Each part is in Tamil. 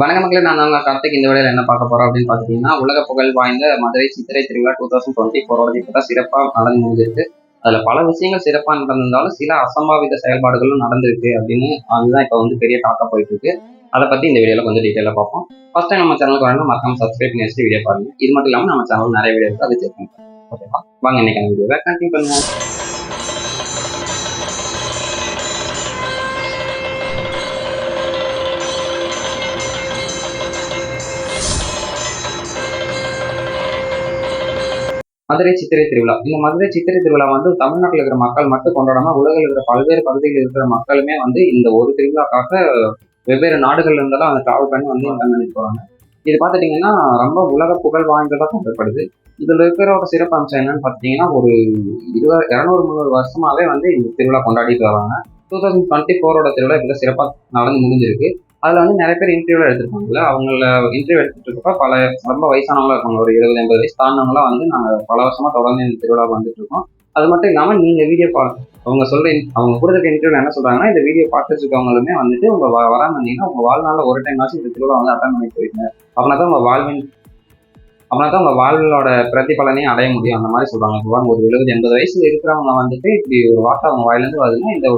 வணக்க மக்களே நான் உங்க கார்த்திக். இந்த வேலையில் என்ன பார்க்க போறோம் அப்படின்னு பார்த்தீங்கன்னா உலக புகழ் வாய்ந்த மதுரை சித்திரை திருவிழா டூ தௌசண்ட் டுவெண்ட்டி ஃபோரோட இப்போ தான் சிறப்பாக நடந்து முடிஞ்சிருக்கு. அதில் பல விஷயங்கள் சிறப்பாக நடந்திருந்தாலும் சில அசம்பாவித செயல்பாடுகளும் நடந்திருக்கு அப்படின்னு அதுதான் இப்போ வந்து பெரிய டாக்கா போயிட்டு இருக்கு அதை பற்றி இந்த வீடியோவில் கொஞ்சம் டீட்டெயிலாக பார்ப்போம். ஃபர்ஸ்ட் டைம் நம்ம சேனலுக்கு வரணும் மறக்காம சப்ஸ்கிரைப் பண்ணி வச்சுட்டு வீடியோ பாருங்க. இது மட்டும் இல்லாமல் நம்ம சேனல் நிறைய வீடியோ இருக்குது அதை செக் பண்ணுறோம் ஓகேவா வாங்க இன்னைக்கு வீடியோவை கண்டினியூ பண்ணுவோம். மதுரை சித்திரை திருவிழா. இந்த மதுரை சித்திரை திருவிழா வந்து தமிழ்நாட்டில் இருக்கிற மக்கள் மட்டும் கொண்டாடாம உலகில் இருக்கிற பல்வேறு பகுதியில் இருக்கிற மக்களுமே வந்து இந்த ஒரு திருவிழாக்காக வெவ்வேறு நாடுகள்ல இருந்தெல்லாம் அந்த டிராவல் பண்ணி வந்து அட்டன் போறாங்க. இது பார்த்துட்டீங்கன்னா ரொம்ப உலக புகழ் வாய்ந்ததாக கொண்டாடப்படுது இதுல இருக்கிற ஒரு சிறப்பு அம்சம் என்னன்னு பார்த்தீங்கன்னா ஒரு இருபது இரநூறு முந்நூறு வருஷமாவே வந்து இந்த திருவிழா கொண்டாடிட்டு வராங்க. டூ தௌசண்ட் டுவெண்ட்டி ஃபோரோட திருவிழா இப்போ சிறப்பாக நடந்து முடிஞ்சிருக்கு. அதில் வந்து நிறைய பேர் இன்டர்வியூவில் எடுத்திருப்பாங்கல்ல. அவங்கள இன்டர்வியூ எடுத்துட்டு இருக்கப்ப பல ரொம்ப வயசானவங்களா இருப்பாங்க. ஒரு எழுபது எண்பது வயசு தாண்டவங்களாம் வந்து நாங்கள் பல வருஷமாக தொடர்ந்து இந்த திருவிழா வந்துட்டு இருக்கோம். அது மட்டும் இல்லாமல் நீங்கள் வீடியோ பா அவங்க சொல்ற அவங்க கொடுத்துருக்க இன்டர்வியூ என்ன சொல்றாங்கன்னா இந்த வீடியோ பார்த்துட்டு இருக்கவங்களுமே வந்துட்டு உங்க வ- வராம இருந்தீங்கன்னா உங்க வாழ்நாளில் ஒரு டைம் ஆச்சு இந்த திருவிழா வந்து அட்டன் பண்ணி போயிருங்க அப்படின்னா தான் உங்க வாழ்வின் அப்படின்னா தான் உங்க வாழ்வோட பிரதிபலனையும் அடைய முடியும். அந்த மாதிரி சொல்றாங்க. ஒரு எழுபது எண்பது வயசுல இருக்கிறவங்க வந்துட்டு இப்படி ஒரு வார்த்தை அவங்க வாயிலேருந்து வருதுன்னா இந்த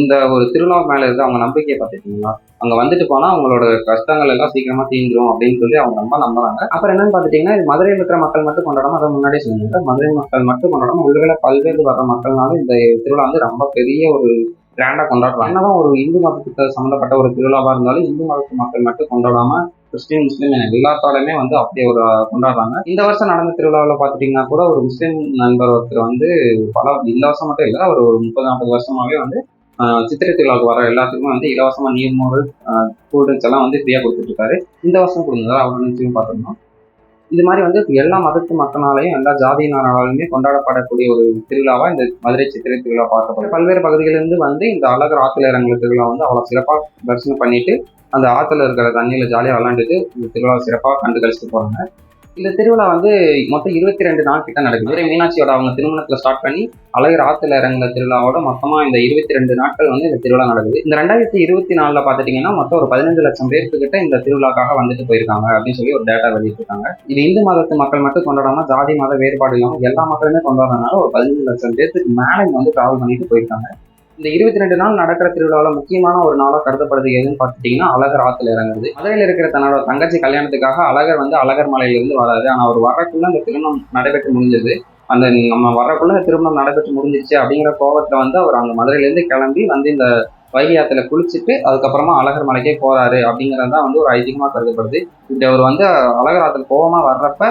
இந்த ஒரு திருவிழா மேல இருந்து அவங்க நம்பிக்கையை பார்த்துட்டீங்களா? அங்க வந்துட்டு போனா அவங்களோட கஷ்டங்கள் எல்லாம் சீக்கிரமா தீந்துரும் அப்படின்னு சொல்லி அவங்க ரொம்ப நம்புறாங்க. அப்புறம் என்னன்னு பாத்துட்டீங்கன்னா இது மதுரையில் இருக்கிற மக்கள் மட்டும் கொண்டாடாம அதை முன்னாடியே சொன்னாங்க மதுரை மக்கள் மட்டும் கொண்டாடாம உள்ள பல்வேறு வர்ற மக்கள்னால இந்த திருவிழா வந்து ரொம்ப பெரிய ஒரு கிராண்டா கொண்டாடுறாங்க. என்னதான் ஒரு இந்து மதத்துக்கு சம்மந்தப்பட்ட ஒரு திருவிழாவா இருந்தாலும் இந்து மதத்து மக்கள் மட்டும் கொண்டாடாம கிறிஸ்டின் முஸ்லீம் என எல்லாத்தாலுமே வந்து அப்படியே ஒரு கொண்டாடுறாங்க. இந்த வருஷம் நடந்த திருவிழாவில் பார்த்துட்டிங்கன்னா கூட ஒரு முஸ்லீம் நண்பர் ஒருத்தர் வந்து பல இந்த வருஷம் மட்டும் இல்லை ஒரு முப்பது நாற்பது வருஷமாவே வந்து சித்திரை திருவிழாவுக்கு வர எல்லாத்துக்குமே வந்து இலவசமாக நீர்மோடு கூல்ட்ரிங்க்ஸ் எல்லாம் வந்து ஃப்ரீயாக கொடுத்துட்ருக்காரு. இந்த வருஷம் கொடுங்க அவர் நிச்சயம் பார்த்துருந்தோம் இது மாதிரி வந்து எல்லா மதத்து மக்களாலையும் எல்லா ஜாதியினராலுமே கொண்டாடப்படக்கூடிய ஒரு திருவிழாவா இந்த மதுரை சித்திரை திருவிழா பார்க்கப்படும் பல்வேறு பகுதிகளிலிருந்து வந்து இந்த அழகர் ஆத்துல இறங்குற திருவிழா வந்து அவ்வளோ சிறப்பாக தரிசனம் பண்ணிட்டு அந்த ஆத்துல இருக்கிற தண்ணியில ஜாலியாக விளாண்டுட்டு இந்த திருவிழாவை சிறப்பாக கண்டு கழிச்சுட்டு போறாங்க. இந்த திருவிழா வந்து மொத்தம் இருபத்தி ரெண்டு நாள் கிட்ட நடக்குது. மதுரை மீனாட்சியோட அவங்க திருமணத்துல ஸ்டார்ட் பண்ணி அழகர் ஆத்துல இறங்குன திருவிழாவோட மொத்தமா இந்த இருபத்தி ரெண்டு நாட்கள் வந்து இந்த திருவிழா நடக்குது. இந்த ரெண்டாயிரத்தி இருபத்தி நாலுல பாத்துட்டீங்கன்னா மொத்தம் ஒரு பதினஞ்சு லட்சம் பேருக்கு கிட்ட இந்த திருவிழாக்காக வந்துட்டு போயிருக்காங்க அப்படின்னு சொல்லி ஒரு டேட்டா வெளியிட்டிருக்காங்க. இது இந்து மதத்து மக்கள் மட்டும் கொண்டாடாம ஜாதி மத வேறுபாடு இல்லாமல் எல்லா மக்களுமே கொண்டாடுறதுனால ஒரு பதினஞ்சு லட்சம் பேருக்கு மேலே வந்து டிராவல் பண்ணிட்டு போயிருக்காங்க. இந்த இருபத்தி ரெண்டு நாள் நடக்கிற திருவிழாவில் முக்கியமான ஒரு நாளாக கருதப்படுது எதுன்னு பார்த்துட்டீங்கன்னா அழகர் ஆற்றுல இறங்குது மதுரையில் இருக்கிற தன்னோட தங்கச்சி கல்யாணத்துக்காக அழகர் வந்து அழகர் மலையிலிருந்து வராது. ஆனால் அவர் வரக்குள்ள அந்த திருமணம் நடைபெற்று முடிஞ்சது. அந்த நம்ம வரக்குள்ள இந்த திருமணம் நடைபெற்று முடிஞ்சிருச்சு அப்படிங்கிற கோவத்துல வந்து அவர் அங்கே மதுரையிலேருந்து கிளம்பி வந்து இந்த வைகை ஆற்றுல குளிச்சுட்டு அதுக்கப்புறமா அழகர் மலைக்கே போறாரு அப்படிங்கிறது தான் வந்து ஒரு ஐதீகமாக கருதப்படுது. இப்படி அவர் வந்து அழகர் ஆற்றுல கோபமாக வர்றப்ப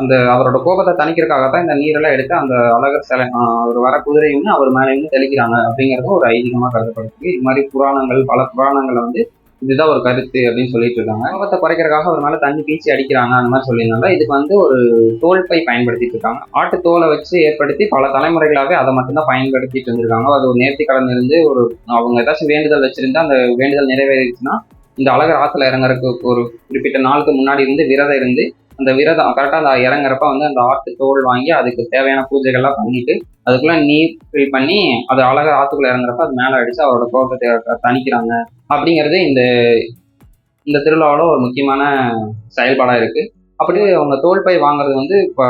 அந்த அவரோட கோபத்தை தணிக்கிறதுக்காகத்தான் இந்த நீரெல்லாம் எடுத்து அந்த அழகர் சிலை அவர் வர குதிரையும் அவர் மேலேயும் தெளிக்கிறாங்க அப்படிங்கிறது ஒரு ஐதீகமாக கருதப்படுது. இது மாதிரி புராணங்கள் பல புராணங்களை வந்து இதுதான் ஒரு கருத்து அப்படின்னு சொல்லிட்டு இருக்காங்க. கோபத்தை குறைக்கிறதுக்காக அவர் மேலே தண்ணி பீச்சி அடிக்கிறாங்க அந்த மாதிரி சொல்லியிருந்தாங்க. இதுக்கு வந்து ஒரு தோல் பை பயன்படுத்திட்டு இருக்காங்க. ஆட்டு தோலை வச்சு ஏற்படுத்தி பல தலைமுறைகளாகவே அதை மட்டும்தான் பயன்படுத்திட்டு இருந்திருக்காங்க. அது ஒரு நேர்த்தி கடந்திருந்து இருந்து ஒரு அவங்க ஏதாச்சும் வேண்டுதல் வச்சிருந்தா அந்த வேண்டுதல் நிறைவேறிச்சுன்னா இந்த அழகர் ஆற்றுல இறங்குறதுக்கு ஒரு குறிப்பிட்ட நாளுக்கு முன்னாடி இருந்து விரதம் இருந்து அந்த விரதம் கரெக்டாக அந்த இறங்குறப்ப வந்து அந்த ஆட்டு தோல் வாங்கி அதுக்கு தேவையான பூஜைகள்லாம் பண்ணிட்டு அதுக்குள்ள நீர் ஃபில் பண்ணி அது அழகாக ஆத்துக்குள்ள இறங்குறப்ப அது மேலே அடிச்சு அவரோட கோபத்தை தணிக்கிறாங்க. அப்படிங்கிறது இந்த இந்த திருவிழாவோட ஒரு முக்கியமான செயல்பாடாக இருக்குது அப்படி அவங்க தோல் பை வாங்குறது வந்து இப்போ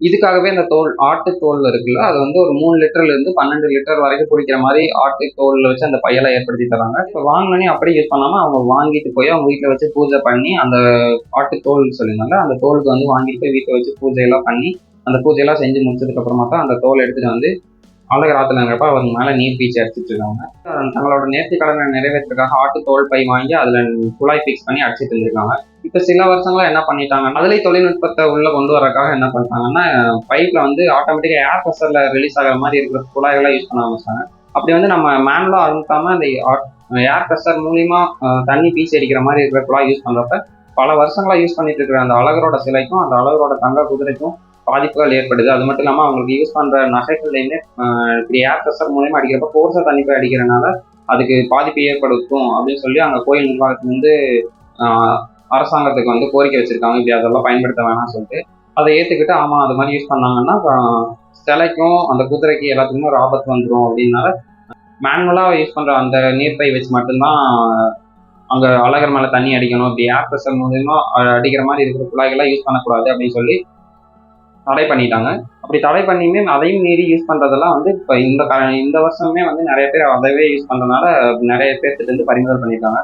இதுக்காகவே இந்த தோல் ஆட்டு தோல் இருக்குல்ல அது வந்து ஒரு மூணு லிட்டர்ல இருந்து பன்னெண்டு லிட்டர் வரைக்கும் குடிக்கிற மாதிரி ஆட்டு தோல்ல வச்சு அந்த பையெல்லாம் ஏற்படுத்தி தராங்க. இப்போ வாங்கினே அப்படியே யூஸ் பண்ணாம அவங்க வாங்கிட்டு போய் அவங்க வீட்டில் வச்சு பூஜை பண்ணி அந்த ஆட்டு தோல் சொல்லியிருந்தாங்க. அந்த தோலுக்கு வந்து வாங்கிட்டு போய் வீட்டில் வச்சு பூஜையெல்லாம் பண்ணி அந்த பூஜையெல்லாம் செஞ்சு முடிச்சதுக்கு அப்புறமா தான் அந்த தோல் எடுத்துட்டு வந்து அழகர் ஆற்றுலங்கிறப்ப அவங்க மேலே நீர் பீச்சி அடிச்சிட்டு இருக்காங்க தங்களோட நேர்த்தி கடனை நிறைவேற்றுறதுக்காக ஆட்டு தோல் பை வாங்கி அதில் குழாய் ஃபிக்ஸ் பண்ணி அடிச்சிட்டு இருந்திருக்காங்க. இப்போ சில வருஷங்களா என்ன பண்ணிட்டாங்க? அதிலே தொழில்நுட்பத்தை உள்ளே கொண்டு வரக்காக என்ன பண்ணிட்டாங்கன்னா பைப்பில் வந்து ஆட்டோமேட்டிக்காக ஏர் ப்ரெஷரில் ரிலீஸ் ஆகிற மாதிரி இருக்கிற குழாய்கள்லாம் யூஸ் பண்ண ஆரம்பிச்சாங்க. அப்படி வந்து நம்ம மேனுவலாக அழுத்தாமல் அந்த ஏர் ப்ரெஷர் மூலிமா தண்ணி பீச்சி அடிக்கிற மாதிரி இருக்கிற குழாய் யூஸ் பண்ணுறப்ப பல வருஷங்களாக யூஸ் பண்ணிட்டு இருக்கிற அந்த அழகரோட சிலைக்கும் அந்த அழகரோட தங்க குதிரைக்கும் பாதிப்புகள் ஏற்படுது. அது மட்டும் இல்லாமல் அவங்களுக்கு யூஸ் பண்ணுற நகைகள்லையுமே இப்படி ஏர் ப்ரெஷர் மூலயமா அடிக்கிறப்ப ஃபோர்ஸாக தண்ணி போய் அடிக்கிறனால அதுக்கு பாதிப்பு ஏற்படுத்தும் அப்படின்னு சொல்லி அங்கே கோயில் நிர்வாகத்துல வந்து அரசாங்கத்துக்கு வந்து கோரிக்கை வச்சிருக்காங்க. இப்படி அதெல்லாம் பயன்படுத்த வேணாம்னு சொல்லிட்டு. அதை ஏற்றுக்கிட்டு ஆமாம் அது மாதிரி யூஸ் பண்ணாங்கன்னா சிலைக்கும் அந்த குதிரைக்கு எல்லாத்துக்குமே ஒரு ஆபத்து வந்துடும் அப்படின்னால மேனுவலாக யூஸ் பண்ணுற அந்த நீர்ப்பை வச்சு மட்டும்தான் அங்கே அழகர் மேலே தண்ணி அடிக்கணும். இப்படி ஏர் ப்ரெஷர் மூலயமா அடிக்கிற மாதிரி இருக்கிற குழாய்கள்லாம் யூஸ் பண்ணக்கூடாது அப்படின்னு சொல்லி தடை பண்ணிட்டாங்க. அப்படி தடை பண்ணியுமே அதையும் மீறி யூஸ் பண்றதெல்லாம் வந்து இப்போ இந்த க- இந்த வருஷமே வந்து நிறைய பேர் அதவே யூஸ் பண்றதுனால நிறைய பேர்த்துட்டு இருந்து பறிமுதல் பண்ணிட்டாங்க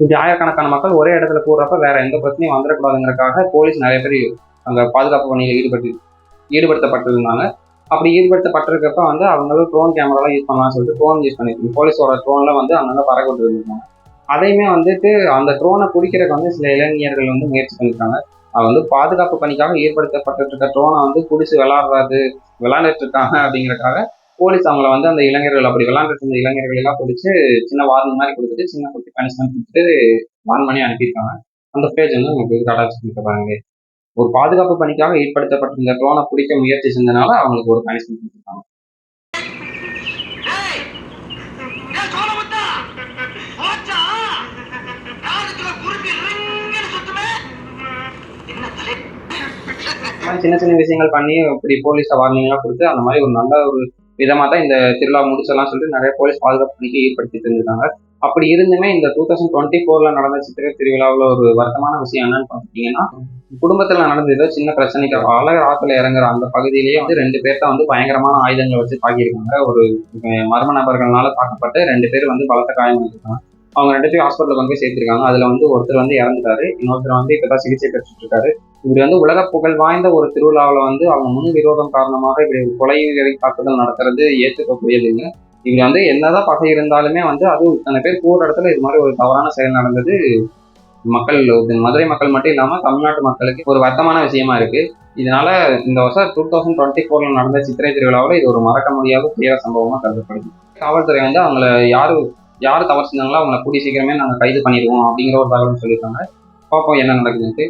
இப்படி ஆயிரக்கணக்கான மக்கள் ஒரே இடத்துல கூடுறப்ப வேற எந்த பிரச்சனையும் வந்துடக்கூடாதுங்கிறதுக்காக போலீஸ் நிறைய பேர் அங்க பாதுகாப்பு பணியில் ஈடுபட்டு ஈடுபடுத்தப்பட்டிருந்தாங்க. அப்படி ஈடுபடுத்தப்பட்டிருக்கப்ப வந்து அவங்களும் ட்ரோன் கேமராலாம் யூஸ் பண்ணலாம்னு சொல்லிட்டு ட்ரோன் யூஸ் பண்ணிருக்காங்க. போலீஸோட ட்ரோன்ல வந்து அங்கங்க பறக்க விட்டுருந்தாங்க அதையுமே வந்துட்டு அந்த ட்ரோனை பிடிக்கிறதுக்கு வந்து சில இளைஞர்கள் வந்து முயற்சி பண்ணிருக்காங்க. அது வந்து பாதுகாப்பு பணிக்காக ஏற்படுத்தப்பட்டிருக்க ட்ரோனை வந்து குடிச்சு விளாடுறாரு விளாண்டுட்டு இருக்காங்க அப்படிங்கிறக்காக போலீஸ் அவங்கள வந்து அந்த இளைஞர்கள் அப்படி விளாண்டுட்டு இருந்த இளைஞர்கள் எல்லாம் பிடிச்சி சின்ன வார்னிங் மாதிரி கொடுத்துட்டு சின்ன குட்டி பனிஷ்மெண்ட் கொடுத்துட்டு வார்ன் பண்ணி அனுப்பியிருக்காங்க. அந்த பேஜ் வந்து உங்களுக்கு கடாச்சு பாருங்க. ஒரு பாதுகாப்பு பணிக்காக ஏற்படுத்தப்பட்டிருந்த ட்ரோனை பிடிக்க முயற்சி செஞ்சனால அவங்களுக்கு ஒரு பனிஷ்மெண்ட் கொடுத்துருக்காங்க. மாதிரி சின்ன சின்ன விஷயங்கள் பண்ணி இப்படி போலீஸ் வார்னிங்லாம் கொடுத்து அந்த மாதிரி ஒரு நல்ல ஒரு விதமாக தான் இந்த திருவிழா முடிச்சலாம் சொல்லிட்டு நிறைய போலீஸ் பாதுகாப்பு பணிக்கு ஈடுபடுத்திட்டு இருந்திருக்காங்க. அப்படி இருந்துமே இந்த டூ தௌசண்ட் டுவெண்ட்டி ஃபோர்ல நடந்த சித்திரை திருவிழாவில் ஒரு வருத்தமான விஷயம் என்னன்னு பார்த்தீங்கன்னா குடும்பத்தில் நடந்த ஏதோ சின்ன பிரச்சனைக்கு அழகர் ஆத்துல இறங்குற அந்த பகுதியிலேயே வந்து ரெண்டு பேர்த்த வந்து பயங்கரமான ஆயுதங்களை வச்சு தாக்கியிருக்காங்க. ஒரு மர்ம நபர்களால தாக்கப்பட்டு ரெண்டு பேர் வந்து பலத்த காயம் பண்ணிருக்காங்க அவங்க ரெண்டு பேரும் ஹாஸ்பிட்டலுக்கு கொண்டு போய் சேர்த்திருக்காங்க. அதுல வந்து ஒருத்தர் வந்து இறந்துட்டாரு. இன்னொருத்தர் வந்து இப்பதான் சிகிச்சை பெற்றுட்டு இருக்காரு இப்படி வந்து உலக புகழ் வாய்ந்த ஒரு திருவிழாவில் வந்து அவங்க முன் விரோதம் காரணமாக இப்படி ஒரு கொலை தாக்குதல் நடத்துறது ஏற்றுக்கக்கூடியது இல்லை இப்படி வந்து என்னதான் பகை இருந்தாலுமே வந்து அது இத்தனை பேர் கூற இடத்துல இது மாதிரி ஒரு தவறான செயல் நடந்தது. மக்கள் மதுரை மக்கள் மட்டும் இல்லாம தமிழ்நாட்டு மக்களுக்கு ஒரு வருத்தமான விஷயமா இருக்கு. இதனால இந்த வருஷம் டூ தௌசண்ட் டுவெண்ட்டி ஃபோர்ல நடந்த சித்திரை திருவிழாவில் இது ஒரு மறக்க முடியாத துயர சம்பவமா கருதப்படுது. காவல்துறை வந்து அவங்கள யாரு யார் தவறு செஞ்சாங்களோ அவங்களை கூடிய சீக்கிரமே நாங்கள் கைது பண்ணிடுவோம் அப்படிங்கிற ஒரு தகவல் சொல்லியிருக்காங்க. பார்ப்போம் என்ன நடக்குதுன்ட்டு